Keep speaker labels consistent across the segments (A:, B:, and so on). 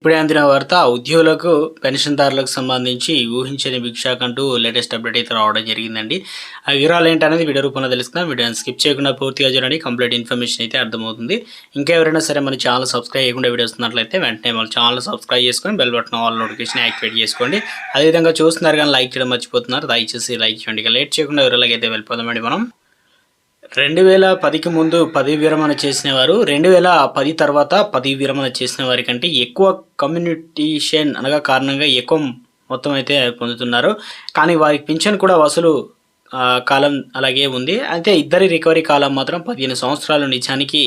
A: ఇప్పుడే అందిన వార్త ఉద్యోగులకు పెన్షన్దారులకు సంబంధించి ఊహించని భిక్షాక్ అంటూ లేటెస్ట్ అప్డేట్ అయితే రావడం జరిగిందండి. ఆ వివరాలు ఏంటనేది వీడియో రూపంలో తెలుసుకుందాం. వీడియోని స్కిప్ చేయకుండా పూర్తిగా చూడండి. కంప్లీట్ ఇన్ఫర్మేషన్ అయితే అర్థమవుతుంది. ఇంకా ఎవరైనా సరే మన ఛానల్ సబ్స్క్రైబ్ చేయకుండా వీడియో వస్తున్నట్లయితే వెంటనే మన ఛానల్ సబ్స్క్రైబ్ చేసుకొని bell button all notification activate చేసుకోండి. అదేవిధంగా చూస్తున్నారు కానీ లైక్ చేయడం మర్చిపోతున్నారు. దయచేసి లైక్ చేయండి. ఇక లేట్ చేయకుండా ఎవరిలాగైతే వెళ్ళిపోదామండి మనం. రెండు వేల పదికి ముందు పదవి విరమణ చేసిన వారు రెండు వేల పది తర్వాత పదవి విరమణ చేసిన వారి కంటే ఎక్కువ కమ్యూనిటీషన్ అనగా కారణంగా ఎక్కువ మొత్తం అయితే పొందుతున్నారు. కానీ వారికి పింఛన్ కూడా వసూలు కాలం అలాగే ఉంది. అయితే ఇద్దరి రికవరీ కాలం మాత్రం పదిహేను సంవత్సరాలు నిజానికి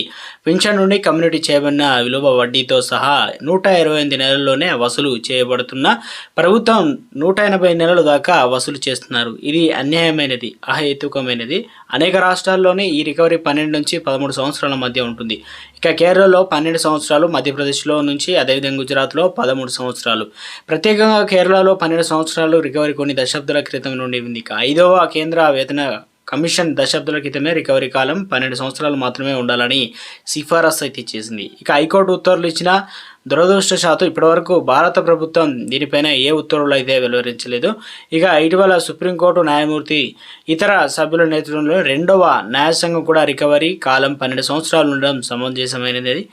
A: పింఛన్ నుండి కమ్యూనిటీ చేయబడిన విలువ వడ్డీతో సహా నూట ఇరవై ఎనిమిది నెలల్లోనే వసూలు చేయబడుతున్న ప్రభుత్వం నూట ఎనభై నెలల దాకా వసూలు చేస్తున్నారు. ఇది అన్యాయమైనది అహేతుకమైనది. అనేక రాష్ట్రాల్లోనే ఈ రికవరీ పన్నెండు నుంచి పదమూడు సంవత్సరాల మధ్య ఉంటుంది. ఇక కేరళలో పన్నెండు సంవత్సరాలు మధ్యప్రదేశ్లో నుంచి అదేవిధంగా గుజరాత్లో పదమూడు సంవత్సరాలు. ప్రత్యేకంగా కేరళలో పన్నెండు సంవత్సరాలు రికవరీ కొన్ని దశాబ్దాల క్రితం నుండి ఉంది. ఇక ఐదవ కేంద్ర వేతన కమిషన్ దశాబ్దాల క్రితమే రికవరీ కాలం పన్నెండు సంవత్సరాలు మాత్రమే ఉండాలని సిఫారసు అయితే చేసింది. ఇక హైకోర్టు ఉత్తర్వులు ఇచ్చిన దురదృష్టశాతం ఇప్పటివరకు భారత ప్రభుత్వం దీనిపైన ఏ ఉత్తర్వులు అయితే వెలువరించలేదు. ఇక ఇటీవల సుప్రీంకోర్టు న్యాయమూర్తి ఇతర సభ్యుల నేతృత్వంలో రెండవ న్యాయసంఘం కూడా రికవరీ కాలం పన్నెండు సంవత్సరాలు ఉండడం సమంజసమైనది.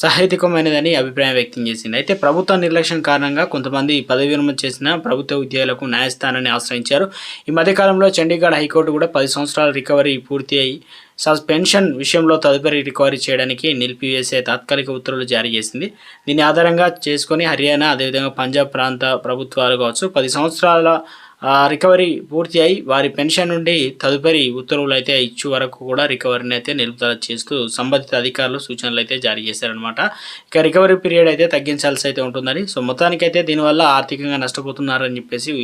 A: సహేతుకమైనదని అభిప్రాయం వ్యక్తం చేసింది. అయితే ప్రభుత్వ నిర్లక్ష్యం కారణంగా కొంతమంది పదవి విరమణ చేసిన ప్రభుత్వ ఉద్యోగులకు న్యాయస్థానాన్ని ఆశ్రయించారు. ఈ మధ్యకాలంలో చండీగఢ్ హైకోర్టు కూడా పది సంవత్సరాల రికవరీ పూర్తి అయి సస్పెన్షన్ విషయంలో తదుపరి రికవరీ చేయడానికి నిలిపివేసే తాత్కాలిక ఉత్తర్వులు జారీ చేసింది. దీని ఆధారంగా చేసుకొని హర్యానా అదేవిధంగా పంజాబ్ ప్రాంత ప్రభుత్వాలు కావచ్చు పది సంవత్సరాల రికవరీ పూర్తి అయి వారి పెన్షన్ నుండి తదుపరి ఉత్తర్వులు అయితే ఇచ్చు వరకు కూడా రికవరీని అయితే నిలుపుదల చేస్తూ సంబంధిత అధికారులు సూచనలు అయితే జారీ చేశారనమాట ఇక రికవరీ పీరియడ్ అయితే తగ్గించాల్సి అయితే ఉంటుందని సో మొత్తానికైతే దీనివల్ల ఆర్థికంగా నష్టపోతున్నారని చెప్పేసి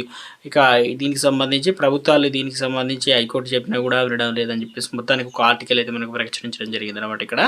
A: ఇక దీనికి సంబంధించి ప్రభుత్వాలు దీనికి సంబంధించి హైకోర్టు చెప్పినా కూడా వినడం లేదని చెప్పేసి మొత్తానికి ఒక ఆర్టికల్ అయితే మనకు ప్రకటించడం జరిగింది అనమాట ఇక్కడ.